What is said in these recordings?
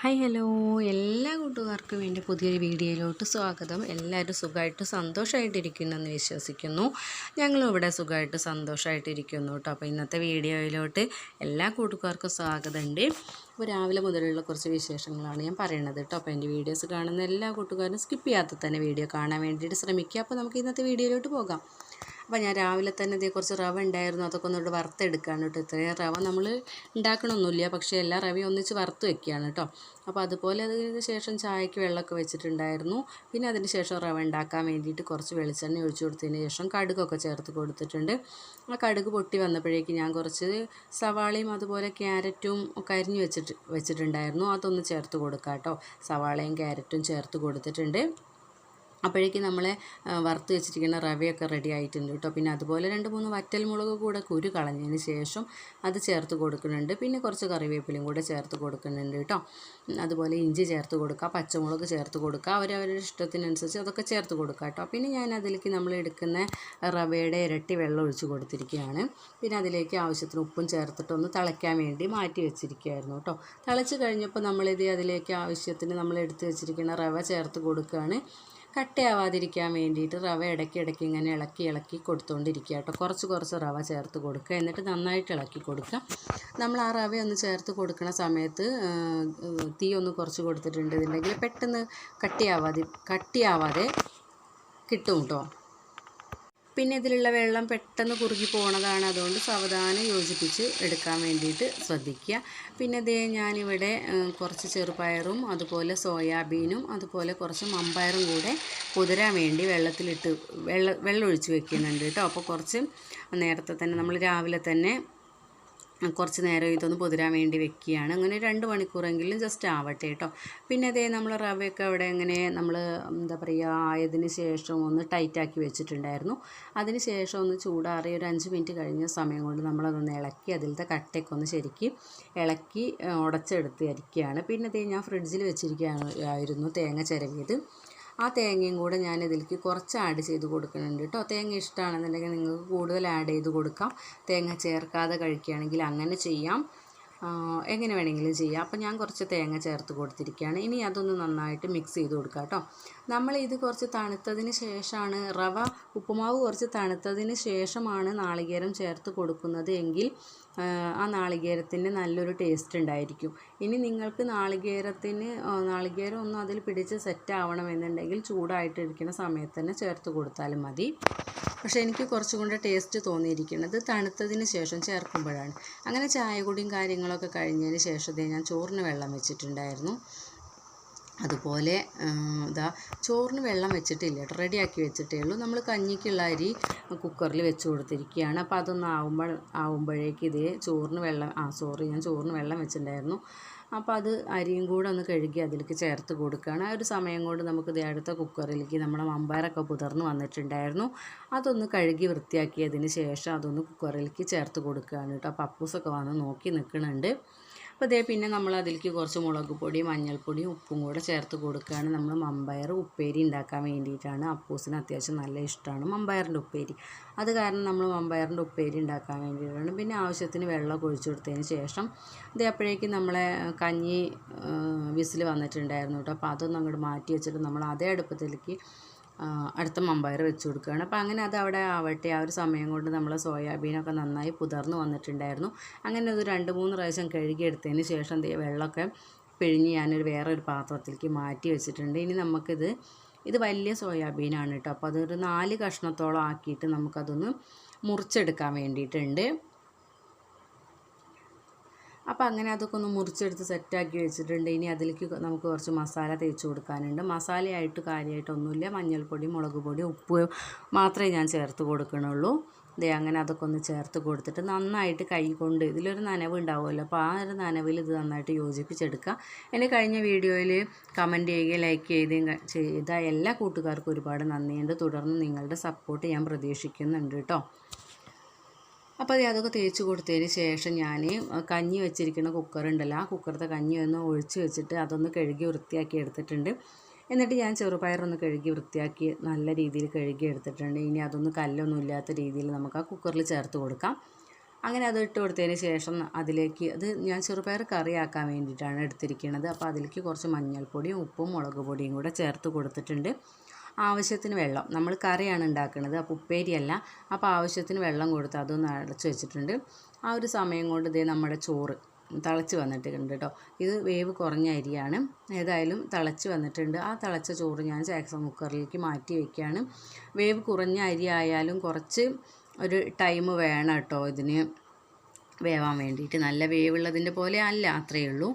Hi hello എല്ലാ കൂട്ടുകാർക്കും എന്റെ പുതിയൊരു വീഡിയോയിലോട്ട് സ്വാഗതം. എല്ലാവരും സുഖമായിട്ട് സന്തോഷമായിട്ടിരിക്കുന്നെന്ന് വിശ്വസിക്കുന്നു. ഞങ്ങളും ഇവിടെ സുഖമായിട്ട് സന്തോഷമായിട്ടിരിക്കുന്നു കേട്ടോ. അപ്പോൾ ഇന്നത്തെ വീഡിയോയിലോട്ട് എല്ലാ കൂട്ടുകാർക്കും സ്വാഗതമുണ്ട്. അപ്പോൾ രാവിലെ മുതലുള്ള കുറച്ച് വിശേഷങ്ങളാണ് ഞാൻ പറയുന്നത് കേട്ടോ. അപ്പോൾ എന്റെ വീഡിയോസ് കാണുന്ന എല്ലാ കൂട്ടുകാരും സ്കിപ്പ് ചെയ്യാത്ത തന്നെ വീഡിയോ കാണാൻ വേണ്ടിയിട്ട് ശ്രമിക്കുക. അപ്പോൾ നമുക്ക് ഇന്നത്തെ വീഡിയോയിലോട്ട് പോകാം. അപ്പോൾ ഞാൻ രാവിലെ തന്നെ ഇതേ കുറച്ച് റവ ഉണ്ടായിരുന്നു. അതൊക്കെ ഒന്നുകൂടെ വറുത്തെടുക്കുകയാണ് കേട്ടോ. ഇത്രയും റവ നമ്മൾ ഉണ്ടാക്കണമൊന്നുമില്ല. പക്ഷേ എല്ലാ റവയും ഒന്നിച്ച് വറുത്ത് വെക്കുകയാണ് കേട്ടോ. അപ്പോൾ അതുപോലെ അതിന് ശേഷം ചായക്ക് വെള്ളമൊക്കെ വെച്ചിട്ടുണ്ടായിരുന്നു. പിന്നെ അതിന് ശേഷം റവ ഉണ്ടാക്കാൻ വേണ്ടിയിട്ട് കുറച്ച് വെളിച്ചെണ്ണ ഒഴിച്ചു കൊടുത്തതിന് ശേഷം കടുകൊക്കെ ചേർത്ത് കൊടുത്തിട്ടുണ്ട്. ആ കടുക് പൊട്ടി വന്നപ്പോഴേക്ക് ഞാൻ കുറച്ച് സവാളയും അതുപോലെ ക്യാരറ്റും ഒക്കെ അരിഞ്ഞ് വെച്ചിട്ട് വെച്ചിട്ടുണ്ടായിരുന്നു. അതൊന്ന് ചേർത്ത് കൊടുക്കാം കേട്ടോ. സവാളയും ക്യാരറ്റും ചേർത്ത് കൊടുത്തിട്ടുണ്ട്. അപ്പോഴേക്കും നമ്മളെ വറുത്ത് വെച്ചിരിക്കുന്ന റവയൊക്കെ റെഡി ആയിട്ടുണ്ട് കേട്ടോ. പിന്നെ അതുപോലെ രണ്ട് മൂന്ന് വറ്റൽ മുളക് കൂടെ കുരു കളഞ്ഞതിന് ശേഷം അത് ചേർത്ത് കൊടുക്കുന്നുണ്ട്. പിന്നെ കുറച്ച് കറിവേപ്പിലയും കൂടെ ചേർത്ത് കൊടുക്കുന്നുണ്ട് കേട്ടോ. അതുപോലെ ഇഞ്ചി ചേർത്ത് കൊടുക്കുക പച്ചമുളക് ചേർത്ത് കൊടുക്കുക അവരവരുടെ ഇഷ്ടത്തിനനുസരിച്ച് അതൊക്കെ ചേർത്ത് കൊടുക്കുക കേട്ടോ. പിന്നെ ഞാൻ അതിലേക്ക് നമ്മൾ എടുക്കുന്ന റവയുടെ ഇരട്ടി വെള്ളം ഒഴിച്ച് കൊടുത്തിരിക്കുകയാണ്. പിന്നെ അതിലേക്ക് ആവശ്യത്തിന് ഉപ്പും ചേർത്തിട്ട് ഒന്ന് തിളയ്ക്കാൻ വേണ്ടി മാറ്റി വെച്ചിരിക്കുകയായിരുന്നു കേട്ടോ. തിളച്ച് കഴിഞ്ഞപ്പോൾ നമ്മളിത് അതിലേക്ക് ആവശ്യത്തിന് നമ്മൾ എടുത്ത് വെച്ചിരിക്കുന്ന റവ ചേർത്ത് കൊടുക്കുകയാണ്. കട്ടയാവാതിരിക്കാൻ വേണ്ടിയിട്ട് റവ ഇടയ്ക്ക് ഇടയ്ക്ക് ഇങ്ങനെ ഇളക്കി ഇളക്കി കൊടുത്തുകൊണ്ടിരിക്കുക കേട്ടോ. കുറച്ച് കുറച്ച് റവ ചേർത്ത് കൊടുക്കുക. എന്നിട്ട് നന്നായിട്ട് ഇളക്കി കൊടുക്കുക. നമ്മൾ ആ റവ ഒന്ന് ചേർത്ത് കൊടുക്കുന്ന സമയത്ത് തീ ഒന്ന് കുറച്ച് കൊടുത്തിട്ടുണ്ടെന്നുണ്ടെങ്കിൽ പെട്ടെന്ന് കട്ടിയാവാതെ കട്ടിയാവാതെ കിട്ടും കേട്ടോ. പിന്നെ ഇതിലുള്ള വെള്ളം പെട്ടെന്ന് കുറുകി പോണതാണ്. അതുകൊണ്ട് സാവധാനം യോജിപ്പിച്ച് എടുക്കാൻ വേണ്ടിയിട്ട് ശ്രദ്ധിക്കുക. പിന്നെ ഇതേ ഞാനിവിടെ കുറച്ച് ചെറുപയറും അതുപോലെ സോയാബീനും അതുപോലെ കുറച്ച് മമ്പയറും കൂടെ കുതിരാൻ വേണ്ടി വെള്ളത്തിലിട്ട് വെള്ള വെള്ളം ഒഴിച്ച് വെക്കുന്നുണ്ട് കേട്ടോ. അപ്പോൾ കുറച്ച് നേരത്തെ തന്നെ നമ്മൾ രാവിലെ തന്നെ കുറച്ച് നേരം ഇതൊന്ന് പൊതിരാൻ വേണ്ടി വെക്കുകയാണ്. അങ്ങനെ രണ്ട് മണിക്കൂറെങ്കിലും ജസ്റ്റ് ആവട്ടെ കേട്ടോ പിന്നെ അതേ നമ്മൾ റവയൊക്കെ അവിടെ ഇങ്ങനെ നമ്മൾ എന്താ പറയുക ആയതിന് ശേഷം ഒന്ന് ടൈറ്റാക്കി വെച്ചിട്ടുണ്ടായിരുന്നു. അതിന് ശേഷം ഒന്ന് ചൂടാറി ഒരു അഞ്ച് മിനിറ്റ് കഴിഞ്ഞ സമയം കൊണ്ട് നമ്മളതൊന്ന് ഇളക്കി അതിലത്തെ കട്ടയൊക്കെ ഒന്ന് ശരിക്കും ഇളക്കി ഉടച്ചെടുത്ത് അരിക്കുകയാണ്. പിന്നെ അതേ ഞാൻ ഫ്രിഡ്ജിൽ വെച്ചിരിക്കുകയാണ് ആയിരുന്നു തേങ്ങ ചിരവിയത്. ആ തേങ്ങയും കൂടെ ഞാൻ ഇതിലേക്ക് കുറച്ച് ആഡ് ചെയ്ത് കൊടുക്കുന്നുണ്ട് കേട്ടോ. തേങ്ങ ഇഷ്ടമാണെന്നുണ്ടെങ്കിൽ നിങ്ങൾക്ക് കൂടുതൽ ആഡ് ചെയ്ത് കൊടുക്കാം. തേങ്ങ ചേർക്കാതെ കഴിക്കുകയാണെങ്കിൽ അങ്ങനെ ചെയ്യാം. എങ്ങനെ വേണമെങ്കിലും ചെയ്യാം. അപ്പോൾ ഞാൻ കുറച്ച് തേങ്ങ ചേർത്ത് കൊടുത്തിരിക്കുകയാണ്. ഇനി അതൊന്ന് നന്നായിട്ട് മിക്സ് ചെയ്ത് കൊടുക്കുക കേട്ടോ. നമ്മൾ ഇത് കുറച്ച് തണുത്തതിന് ശേഷമാണ് റവ ഉപ്പുമാവ് കുറച്ച് തണുത്തതിന് ശേഷമാണ് നാളികേരം ചേർത്ത് കൊടുക്കുന്നത് എങ്കിൽ ആ, നാളികേരത്തിന് നല്ലൊരു ടേസ്റ്റ് ഉണ്ടായിരിക്കും. ഇനി നിങ്ങൾക്ക് നാളികേരത്തിന് നാളികേരം ഒന്നും അതിൽ പിടിച്ച് സെറ്റ് ആവണമെന്നുണ്ടെങ്കിൽ ചൂടായിട്ടിരിക്കുന്ന സമയത്ത് തന്നെ ചേർത്ത് കൊടുത്താലും മതി. പക്ഷേ എനിക്ക് കുറച്ചും കൂടെ ടേസ്റ്റ് തോന്നിയിരിക്കുന്നത് തണുത്തതിന് ശേഷം ചേർക്കുമ്പോഴാണ്. അങ്ങനെ ചായ കുടിയും കാര്യങ്ങളൊക്കെ കഴിഞ്ഞതിന് ശേഷം ഞാൻ ചോറിന് വെള്ളം വെച്ചിട്ടുണ്ടായിരുന്നു. അതുപോലെ ഇതാ ചോറിന് വെള്ളം വെച്ചിട്ടില്ല കേട്ടോ റെഡിയാക്കി വെച്ചിട്ടേ ഉള്ളൂ. നമ്മൾ കഞ്ഞിക്കുള്ള അരി കുക്കറിൽ വെച്ച് കൊടുത്തിരിക്കുകയാണ്. അപ്പോൾ അതൊന്ന് ആവുമ്പോൾ ആവുമ്പോഴേക്ക് ഇതേ ചോറിന് വെള്ളം ആ സോറി ഞാൻ ചോറിന് വെള്ളം വെച്ചിട്ടുണ്ടായിരുന്നു. അപ്പോൾ അത് അരിയും കൂടെ ഒന്ന് കഴുകി അതിലേക്ക് ചേർത്ത് കൊടുക്കുകയാണ്. ആ ഒരു സമയം കൊണ്ട് നമുക്ക് ദേ അടുത്ത കുക്കറിലേക്ക് നമ്മുടെ മമ്പയറൊക്കെ പുതർന്ന് വന്നിട്ടുണ്ടായിരുന്നു. അതൊന്ന് കഴുകി വൃത്തിയാക്കിയതിന് ശേഷം അതൊന്ന് കുക്കറിലേക്ക് ചേർത്ത് കൊടുക്കുകയാണ് കേട്ടോ. പപ്പൂസൊക്കെ വന്ന് നോക്കി നിൽക്കുന്നുണ്ട്. അപ്പോൾ ഇതേ പിന്നെ നമ്മൾ അതിലേക്ക് കുറച്ച് മുളക് പൊടി മഞ്ഞൾപ്പൊടിയും ഉപ്പും കൂടെ ചേർത്ത് കൊടുക്കുകയാണ്. നമ്മൾ മമ്പയർ ഉപ്പേരി ഉണ്ടാക്കാൻ വേണ്ടിയിട്ടാണ്. അപ്പൂസിന് അത്യാവശ്യം നല്ല ഇഷ്ടമാണ് മമ്പയറിന്റെ ഉപ്പേരി. അത് കാരണം നമ്മൾ മമ്പയറിന്റെ ഉപ്പേരി ഉണ്ടാക്കാൻ വേണ്ടിയിട്ടാണ്. പിന്നെ ആവശ്യത്തിന് വെള്ളം ഒഴിച്ചു കൊടുത്തതിന് ശേഷം ഇതേ അപ്പോഴേക്കും നമ്മളെ കഞ്ഞി വിസിൽ വന്നിട്ടുണ്ടായിരുന്നു കേട്ടോ. അപ്പോൾ അതൊന്നും അങ്ങോട്ട് മാറ്റി വെച്ചിട്ട് നമ്മൾ അതേ അടുപ്പത്തിലേക്ക് അടുത്ത മമ്പയർ വെച്ച് കൊടുക്കുകയാണ്. അപ്പോൾ അങ്ങനെ അത് അവിടെ ആവട്ടെ ആ ഒരു സമയം കൊണ്ട് നമ്മൾ സോയാബീനൊക്കെ നന്നായി പുതർന്ന് വന്നിട്ടുണ്ടായിരുന്നു. അങ്ങനെ അത് രണ്ട് മൂന്ന് പ്രാവശ്യം കഴുകിയെടുത്തതിന് ശേഷം വെള്ളമൊക്കെ പിഴിഞ്ഞ് ഞാനൊരു വേറെ ഒരു പാത്രത്തിലേക്ക് മാറ്റി വെച്ചിട്ടുണ്ട്. ഇനി നമുക്കിത് ഇത് വലിയ സോയാബീനാണ് കേട്ടോ. അപ്പോൾ അതൊരു നാല് കഷ്ണത്തോളം ആക്കിയിട്ട് നമുക്കതൊന്ന് മുറിച്ചെടുക്കാൻ വേണ്ടിയിട്ടുണ്ട്. അപ്പോൾ അങ്ങനെ അതൊക്കെ ഒന്ന് മുറിച്ചെടുത്ത് സെറ്റാക്കി വെച്ചിട്ടുണ്ട്. ഇനി അതിലേക്ക് നമുക്ക് കുറച്ച് മസാല തേച്ച് കൊടുക്കാനുണ്ട്. മസാലയായിട്ട് കാര്യമായിട്ടൊന്നുമില്ല മഞ്ഞൾപ്പൊടി മുളക് പൊടി ഉപ്പ് മാത്രമേ ഞാൻ ചേർത്ത് കൊടുക്കണുള്ളൂ. ദേ അങ്ങനെ അതൊക്കെ ഒന്ന് ചേർത്ത് കൊടുത്തിട്ട് നന്നായിട്ട് കൈ കൊണ്ട് ഇതിലൊരു നനവ് ഉണ്ടാവുമല്ലോ അപ്പോൾ ആ ഒരു നനവിൽ ഇത് നന്നായിട്ട് യോജിപ്പിച്ചെടുക്കുക. എന്റെ കഴിഞ്ഞ വീഡിയോയിൽ കമന്റ് ചെയ്യുകയും ലൈക്ക് ചെയ്യുകയും ചെയ്ത എല്ലാ കൂട്ടുകാർക്കും ഒരുപാട് നന്ദിയുണ്ട്. തുടർന്ന് നിങ്ങളുടെ സപ്പോർട്ട് ഞാൻ പ്രതീക്ഷിക്കുന്നുണ്ട് കേട്ടോ അപ്പോൾ അത് അതൊക്കെ തേച്ച് കൊടുത്തതിന് ശേഷം ഞാൻ കഞ്ഞി വെച്ചിരിക്കുന്ന കുക്കർ ഉണ്ടല്ലോ ആ കുക്കറത്തെ കഞ്ഞി ഒന്ന് ഒഴിച്ച് വെച്ചിട്ട് അതൊന്ന് കഴുകി വൃത്തിയാക്കി എടുത്തിട്ടുണ്ട്. എന്നിട്ട് ഞാൻ ചെറുപയറൊന്ന് കഴുകി വൃത്തിയാക്കി നല്ല രീതിയിൽ കഴുകി എടുത്തിട്ടുണ്ട്. ഇനി അതൊന്ന് കല്ലൊന്നും ഇല്ലാത്ത രീതിയിൽ നമുക്ക് ആ കുക്കറിൽ ചേർത്ത് കൊടുക്കാം. അങ്ങനെ അത് ഇട്ട് കൊടുത്തതിന് ശേഷം അതിലേക്ക് അത് ഞാൻ ചെറുപയർ കറിയാക്കാൻ വേണ്ടിയിട്ടാണ് എടുത്തിരിക്കുന്നത് അപ്പോൾ അതിലേക്ക് കുറച്ച് മഞ്ഞൾപ്പൊടിയും ഉപ്പും മുളക് പൊടിയും കൂടെ ചേർത്ത് കൊടുത്തിട്ടുണ്ട്. ആവശ്യത്തിന് വെള്ളം. നമ്മൾ കറിയാണ് ഉണ്ടാക്കുന്നത്. അപ്പോൾ ഉപ്പേരിയല്ല. അപ്പോൾ ആവശ്യത്തിന് വെള്ളം കൊടുത്ത് അതൊന്ന് അടച്ച് വെച്ചിട്ടുണ്ട്. ആ ഒരു സമയം കൊണ്ട് ഇതേ നമ്മുടെ ചോറ് തിളച്ച് വന്നിട്ടുണ്ട് കേട്ടോ. ഇത് വേവ് കുറഞ്ഞ അരിയാണ്. ഏതായാലും തിളച്ച് വന്നിട്ടുണ്ട്. ആ തിളച്ച ചോറ് ഞാൻ ജാക്സൺ കുക്കറിലേക്ക് മാറ്റി വയ്ക്കുകയാണ് വേവ് കുറഞ്ഞ അരി ആയാലും കുറച്ച് ഒരു ടൈം വേണം കേട്ടോ ഇതിന്. വേവാൻ വേണ്ടിയിട്ട്. നല്ല വേവുള്ളതിന്റെ പോലെ അല്ല അത്രയേ ഉള്ളൂ.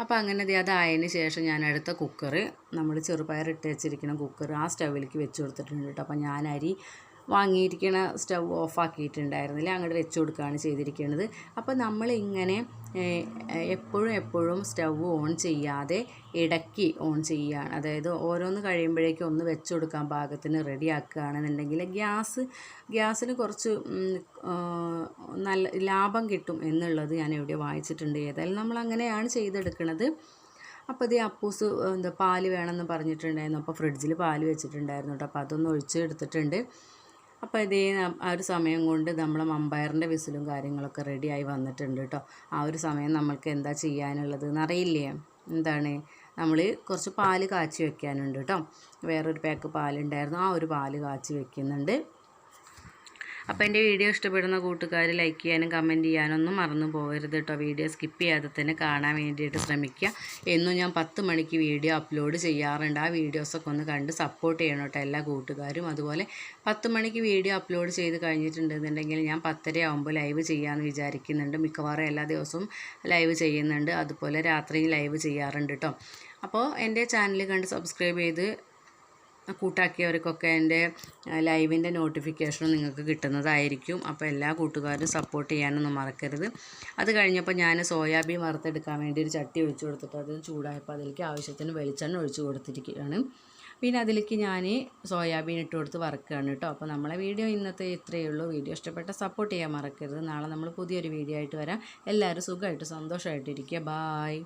അപ്പോൾ അങ്ങനെ അതായതിന് ശേഷം ഞാൻ അടുത്ത കുക്കർ നമ്മൾ ചെറുപയർ ഇട്ട് വെച്ചിരിക്കുന്ന കുക്കർ ആ സ്റ്റൗവിലേക്ക് വെച്ച് കൊടുത്തിട്ടുണ്ട് കേട്ടോ. അപ്പോൾ ഞാൻ അരി വാങ്ങിയിരിക്കുന്ന സ്റ്റൗ ഓഫാക്കിയിട്ടുണ്ടായിരുന്നില്ല. അങ്ങോട്ട് വെച്ച് കൊടുക്കുകയാണ് ചെയ്തിരിക്കുന്നത് അപ്പോൾ നമ്മളിങ്ങനെ എപ്പോഴും എപ്പോഴും സ്റ്റൗ ഓൺ ചെയ്യാതെ ഇടയ്ക്ക് ഓൺ ചെയ്യുകയാണ് അതായത് ഓരോന്ന് കഴിയുമ്പോഴേക്കും ഒന്ന് വെച്ച് കൊടുക്കാൻ പാകത്തിന് റെഡി ആക്കുകയാണെന്നുണ്ടെങ്കിൽ ഗ്യാസ് ഗ്യാസിന് കുറച്ച് നല്ല ലാഭം കിട്ടും എന്നുള്ളത് ഞാൻ എവിടെ വായിച്ചിട്ടുണ്ട്. ഏതായാലും നമ്മൾ അങ്ങനെയാണ് ചെയ്തെടുക്കുന്നത് അപ്പോൾ ഇത് അപ്പൂസ് എന്താ പാൽ വേണമെന്ന് പറഞ്ഞിട്ടുണ്ടായിരുന്നു. അപ്പോൾ ഫ്രിഡ്ജിൽ പാൽ വെച്ചിട്ടുണ്ടായിരുന്നു കേട്ടോ. അപ്പോൾ അതൊന്ന് ഒഴിച്ച് എടുത്തിട്ടുണ്ട്. അപ്പോൾ ഇതേ ആ ഒരു സമയം കൊണ്ട് നമ്മളെ മമ്പയറിന്റെ വിസിലും കാര്യങ്ങളൊക്കെ റെഡിയായി വന്നിട്ടുണ്ട് കേട്ടോ ആ ഒരു സമയം നമ്മൾക്ക് എന്താ ചെയ്യാനുള്ളത് എന്നറിയില്ലേ? എന്താണ്? നമ്മൾ കുറച്ച് പാൽ കാച്ചി വെക്കാനുണ്ട് കേട്ടോ വേറൊരു പാക്ക് പാലുണ്ടായിരുന്നു. ആ ഒരു പാൽ കാച്ചി വെക്കുന്നുണ്ട്. അപ്പോൾ എന്റെ വീഡിയോ ഇഷ്ടപ്പെടുന്ന കൂട്ടുകാർ ലൈക്ക് ചെയ്യാനും കമന്റ് ചെയ്യാനൊന്നും മറന്നു പോകരുത് കേട്ടോ. വീഡിയോ സ്കിപ്പ് ചെയ്യാതെ തന്നെ കാണാൻ വേണ്ടിയിട്ട് ശ്രമിക്കുക. എന്നും ഞാൻ പത്ത് മണിക്ക് വീഡിയോ അപ്ലോഡ് ചെയ്യാറുണ്ട്. ആ വീഡിയോസൊക്കെ ഒന്ന് കണ്ട് സപ്പോർട്ട് ചെയ്യണം കേട്ടോ എല്ലാ കൂട്ടുകാരും. അതുപോലെ പത്ത് മണിക്ക് വീഡിയോ അപ്ലോഡ് ചെയ്ത് കഴിഞ്ഞിട്ടുണ്ടെന്നുണ്ടെങ്കിൽ ഞാൻ പത്തര ആകുമ്പോൾ ലൈവ് ചെയ്യാമെന്ന് വിചാരിക്കുന്നുണ്ട്. മിക്കവാറും എല്ലാ ദിവസവും ലൈവ് ചെയ്യുന്നുണ്ട്. അതുപോലെ രാത്രിയും ലൈവ് ചെയ്യാറുണ്ട് കേട്ടോ. അപ്പോൾ എന്റെ ചാനൽ കണ്ട് സബ്സ്ക്രൈബ് ചെയ്ത് കൂട്ടാക്കിയവർക്കൊക്കെ എന്റെ ലൈവിന്റെ നോട്ടിഫിക്കേഷനും നിങ്ങൾക്ക് കിട്ടുന്നതായിരിക്കും. അപ്പോൾ എല്ലാ കൂട്ടുകാരും സപ്പോർട്ട് ചെയ്യാനൊന്നും മറക്കരുത്. അത് കഴിഞ്ഞപ്പോൾ ഞാൻ സോയാബീൻ വറുത്തെടുക്കാൻ വേണ്ടി ഒരു ചട്ടി ഒഴിച്ചു കൊടുത്തിട്ട് അത് ചൂടായപ്പോൾ അതിലേക്ക് ആവശ്യത്തിന് വെളിച്ചെണ്ണ ഒഴിച്ചു കൊടുത്തിരിക്കുകയാണ്. പിന്നെ അതിലേക്ക് ഞാൻ സോയാബീൻ ഇട്ട് കൊടുത്ത് വറുക്കുകയാണ് കേട്ടോ. അപ്പോൾ നമ്മളെ വീഡിയോ ഇന്നത്തെ ഇത്രയേ ഉള്ളൂ. വീഡിയോ ഇഷ്ടപ്പെട്ട സപ്പോർട്ട് ചെയ്യാൻ മറക്കരുത്. നാളെ നമ്മൾ പുതിയൊരു വീഡിയോ ആയിട്ട് വരാം. എല്ലാവരും സുഖമായിട്ട് സന്തോഷമായിട്ടിരിക്കുക. ബായ്